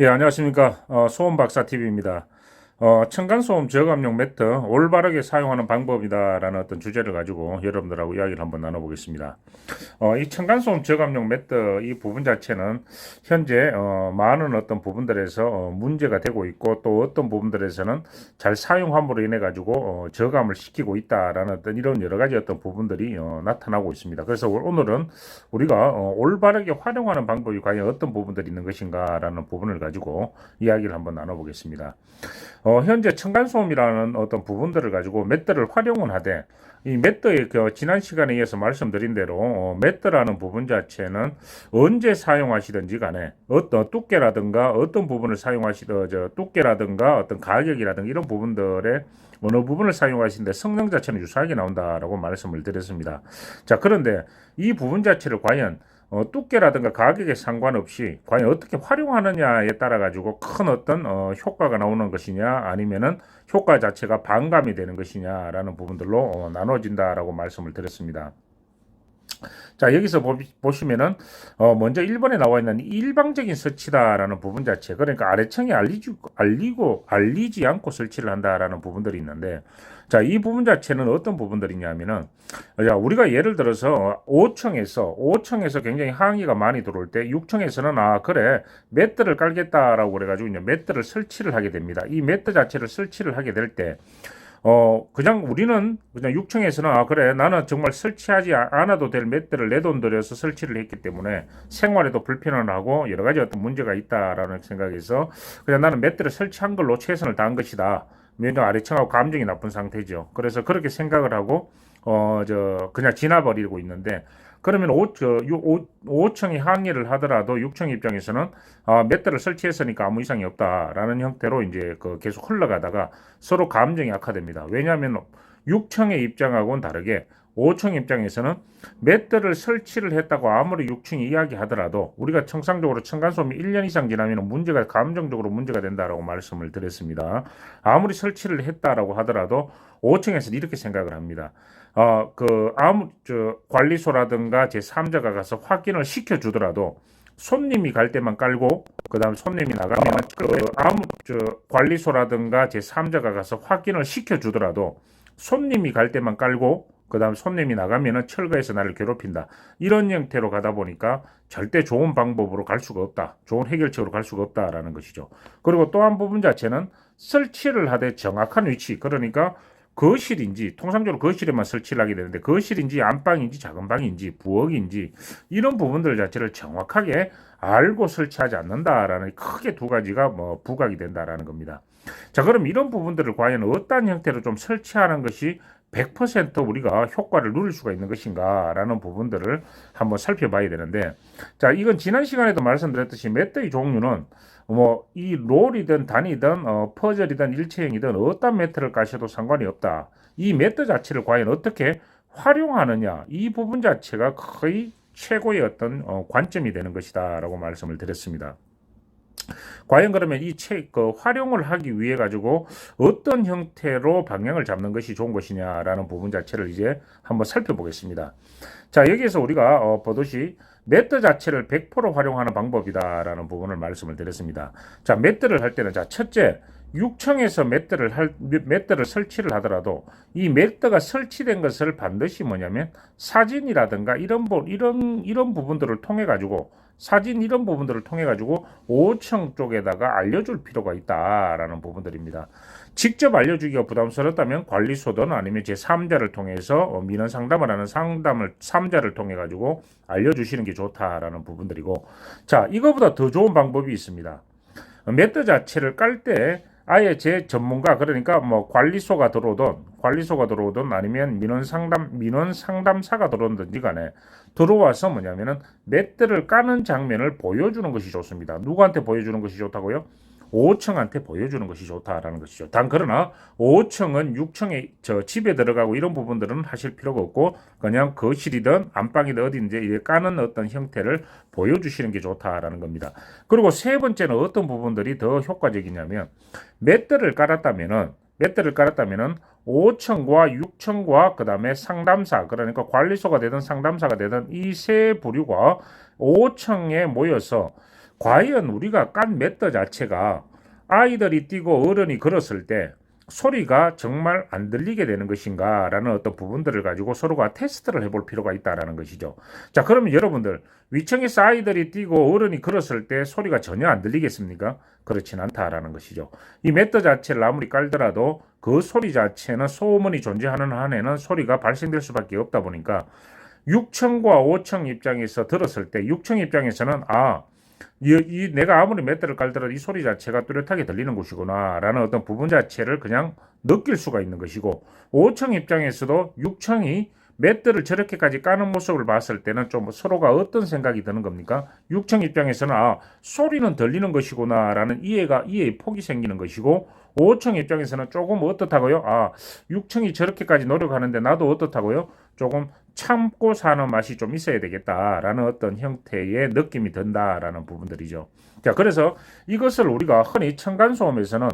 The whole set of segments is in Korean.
예, 안녕하십니까. 어, 소음박사 TV입니다. 어, 층간소음 저감용 매트 올바르게 사용하는 방법이다라는 어떤 주제를 가지고 여러분들하고 이야기를 한번 나눠보겠습니다. 어, 이 층간소음 저감용 매트 이 부분 자체는 현재 어, 많은 어떤 부분들에서 어, 문제가 되고 있고 또 어떤 부분들에서는 잘 사용함으로 인해 가지고 어, 저감을 시키고 있다라는 어떤 이런 여러 가지 어떤 부분들이 어, 나타나고 있습니다. 그래서 오늘은 우리가 어, 올바르게 활용하는 방법이 과연 어떤 부분들이 있는 것인가라는 부분을 가지고 이야기를 한번 나눠보겠습니다. 어, 현재 층간소음이라는 어떤 부분들을 가지고 맷들을 활용은 하되 이 맷더의 그 지난 시간에 이어서 말씀드린 대로 어, 맷더라는 부분 자체는 언제 사용하시든지 간에 어떤 두께라든가 어떤 부분을 사용하시더 저 두께라든가 어떤 가격이라든가 이런 부분들의 어느 부분을 사용하시는데 성능 자체는 유사하게 나온다라고 말씀을 드렸습니다. 자 그런데 이 부분 자체를 과연 어, 두께라든가 가격에 상관없이 과연 어떻게 활용하느냐에 따라 가지고 큰 어떤 어, 효과가 나오는 것이냐 아니면은 효과 자체가 반감이 되는 것이냐라는 부분들로 어, 나눠진다라고 말씀을 드렸습니다. 자 여기서 보, 시면은 어, 먼저 1번에 나와 있는 일방적인 설치다라는 부분 자체 그러니까 아래층에 알리지, 알리고 알리지 않고 설치를 한다라는 부분들이 있는데 자 이 부분 자체는 어떤 부분들이냐면은 자 우리가 예를 들어서 5층에서 5층에서 굉장히 항의가 많이 들어올 때 6층에서는 아 그래 매트를 깔겠다라고 그래가지고 이제 매트를 설치를 하게 됩니다. 이 매트 자체를 설치를 하게 될때 어, 그냥 우리는 그냥 6층에서는 아, 그래. 나는 정말 설치하지 않아도 될 맷들을 내돈 들여서 설치를 했기 때문에 생활에도 불편을 하고 여러 가지 어떤 문제가 있다라는 생각에서 그냥 나는 맷들을 설치한 걸로 최선을 다한 것이다. 왜냐 아래층하고 감정이 나쁜 상태죠. 그래서 그렇게 생각을 하고 어, 저, 그냥 지나버리고 있는데 그러면 5, 저, 5, 층이 항의를 하더라도 6층 입장에서는 아, 몇 대를 설치했으니까 아무 이상이 없다라는 형태로 이제 그 계속 흘러가다가 서로 감정이 악화됩니다. 왜냐하면 6층의 입장하고는 다르게 5층 입장에서는 몇 대를 설치를 했다고 아무리 6층이 이야기하더라도 우리가 청상적으로 층간소음이 1년 이상 지나면 문제가 감정적으로 문제가 된다라고 말씀을 드렸습니다. 아무리 설치를 했다라고 하더라도 5층에서는 이렇게 생각을 합니다. 어, 그, 아무, 저, 관리소라든가 제3자가 가서 확인을 시켜 주더라도 손님이 갈 때만 깔고, 그 다음 손님이 나가면, 그, 아무, 저, 관리소라든가 제3자가 가서 확인을 시켜 주더라도 손님이 갈 때만 깔고, 그 다음 손님이 나가면은 철거해서 나를 괴롭힌다. 이런 형태로 가다 보니까 절대 좋은 방법으로 갈 수가 없다. 좋은 해결책으로 갈 수가 없다라는 것이죠. 그리고 또 한 부분 자체는 설치를 하되 정확한 위치, 그러니까 거실인지 통상적으로 거실에만 설치를 하게 되는데 거실인지 안방인지 작은 방인지 부엌인지 이런 부분들 자체를 정확하게 알고 설치하지 않는다라는 크게 두 가지가 뭐 부각이 된다라는 겁니다. 자 그럼 이런 부분들을 과연 어떤 형태로 좀 설치하는 것이 100% 우리가 효과를 누릴 수가 있는 것인가라는 부분들을 한번 살펴봐야 되는데 자 이건 지난 시간에도 말씀드렸듯이 맷대의 종류는 뭐 이 롤이든 단이든 어, 퍼즐이든 일체형이든 어떤 매트를 까셔도 상관이 없다. 이 매트 자체를 과연 어떻게 활용하느냐 이 부분 자체가 거의 최고의 어떤 어, 관점이 되는 것이다라고 말씀을 드렸습니다. 과연 그러면 이 책, 그 활용을 하기 위해 가지고 어떤 형태로 방향을 잡는 것이 좋은 것이냐라는 부분 자체를 이제 한번 살펴보겠습니다. 자, 여기에서 우리가 어, 보듯이 매트 자체를 100% 활용하는 방법이다라는 부분을 말씀을 드렸습니다. 자, 매트를 할 때는 자, 첫째 6층에서 매트를 할 매트를 설치를 하더라도 이 매트가 설치된 것을 반드시 뭐냐면 사진이라든가 이런 부 이런 이런 부분들을 통해 가지고 사진 이런 부분들을 통해 가지고 5층 쪽에다가 알려줄 필요가 있다라는 부분들입니다. 직접 알려주기가 부담스럽다면 관리소든 아니면 제 3자를 통해서 어, 민원 상담을 하는 상담을 3자를 통해 가지고 알려주시는 게 좋다라는 부분들이고 자 이거보다 더 좋은 방법이 있습니다. 매트 자체를 깔때 아예 제 전문가 그러니까 뭐 관리소가 들어오든 관리소가 들어오든 아니면 민원 상담 민원 상담사가 들어오든지 간에 들어와서 뭐냐면은 맷들을 까는 장면을 보여주는 것이 좋습니다. 누구한테 보여주는 것이 좋다고요? 5층한테 보여주는 것이 좋다라는 것이죠. 단 그러나 5층은 6층에 저 집에 들어가고 이런 부분들은 하실 필요가 없고 그냥 거실이든 안방이든 어디든지 까는 어떤 형태를 보여주시는 게 좋다라는 겁니다. 그리고 세 번째는 어떤 부분들이 더 효과적이냐면 맷들을 깔았다면은 맷들을 깔았다면은 5층과 6층과 그 다음에 상담사 그러니까 관리소가 되든 상담사가 되든 이 세 부류가 5층에 모여서 과연 우리가 깐 매트 자체가 아이들이 뛰고 어른이 걸었을 때 소리가 정말 안 들리게 되는 것인가라는 어떤 부분들을 가지고 서로가 테스트를 해볼 필요가 있다라는 것이죠. 자, 그러면 여러분들 위층에서 아이들이 뛰고 어른이 걸었을 때 소리가 전혀 안 들리겠습니까? 그렇진 않다라는 것이죠. 이 매트 자체를 아무리 깔더라도 그 소리 자체는 소음원이 존재하는 한에는 소리가 발생될 수밖에 없다 보니까 6층과 5층 입장에서 들었을 때 6층 입장에서는 아, 이, 이 내가 아무리 매트를 깔더라도 이 소리 자체가 뚜렷하게 들리는 곳이구나라는 어떤 부분 자체를 그냥 느낄 수가 있는 것이고 5층 입장에서도 6층이 매트를 저렇게까지 까는 모습을 봤을 때는 좀 서로가 어떤 생각이 드는 겁니까? 6층 입장에서는 아 소리는 들리는 것이구나라는 이해가 이해의 폭이 생기는 것이고 5층 입장에서는 조금 어떻다고요? 아 6층이 저렇게까지 노력하는데 나도 어떻다고요? 조금 참고 사는 맛이 좀 있어야 되겠다라는 어떤 형태의 느낌이 든다라는 부분들이죠. 자 그래서 이것을 우리가 흔히 층간소음에서는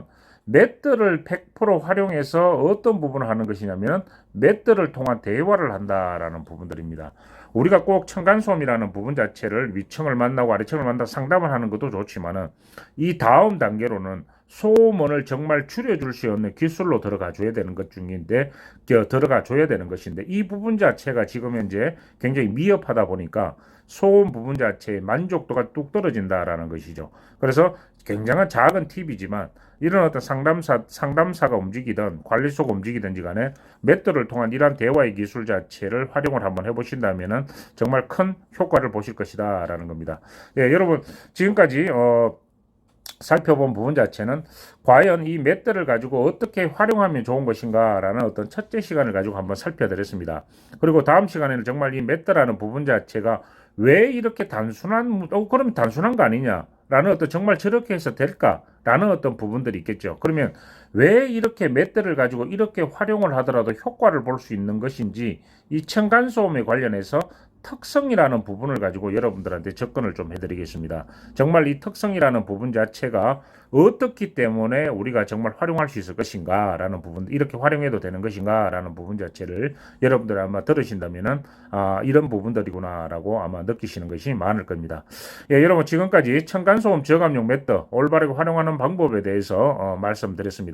매트를 100% 활용해서 어떤 부분을 하는 것이냐면 매트를 통한 대화를 한다라는 부분들입니다. 우리가 꼭 층간소음이라는 부분 자체를 위층을 만나고 아래층을 만나 상담을 하는 것도 좋지만은 이 다음 단계로는 소음원을 정말 줄여줄 수 있는 기술로 들어가 줘야 되는 것 중인데 들어가 줘야 되는 것인데 이 부분 자체가 지금 현재 굉장히 미흡하다 보니까 소음 부분 자체의 만족도가 뚝 떨어진다라는 것이죠. 그래서 굉장한 작은 팁이지만 이런 어떤 상담사 상담사가 움직이든 관리소가 움직이든지 간에 맷들을 통한 이러한 대화의 기술 자체를 활용을 한번 해보신다면은 정말 큰 효과를 보실 것이다라는 겁니다. 예, 여러분 지금까지 어. 살펴본 부분 자체는 과연 이 맷들을 가지고 어떻게 활용하면 좋은 것인가라는 어떤 첫째 시간을 가지고 한번 살펴드렸습니다. 그리고 다음 시간에는 정말 이 맷들라는 부분 자체가 왜 이렇게 단순한, 어, 그러면 단순한 거 아니냐? 라는 어떤 정말 저렇게 해서 될까 라는 어떤 부분들이 있겠죠. 그러면 왜 이렇게 맷대를 가지고 이렇게 활용을 하더라도 효과를 볼 수 있는 것인지 이 층간소음에 관련해서 특성이라는 부분을 가지고 여러분들한테 접근을 좀 해드리겠습니다. 정말 이 특성이라는 부분 자체가 어떻기 때문에 우리가 정말 활용할 수 있을 것인가라는 부분, 이렇게 활용해도 되는 것인가라는 부분 자체를 여러분들 아마 들으신다면은 아, 이런 부분들이구나라고 아마 느끼시는 것이 많을 겁니다. 예, 여러분 지금까지 층간소음 저감용 매트 올바르게 활용하는 방법에 대해서 어, 말씀드렸습니다.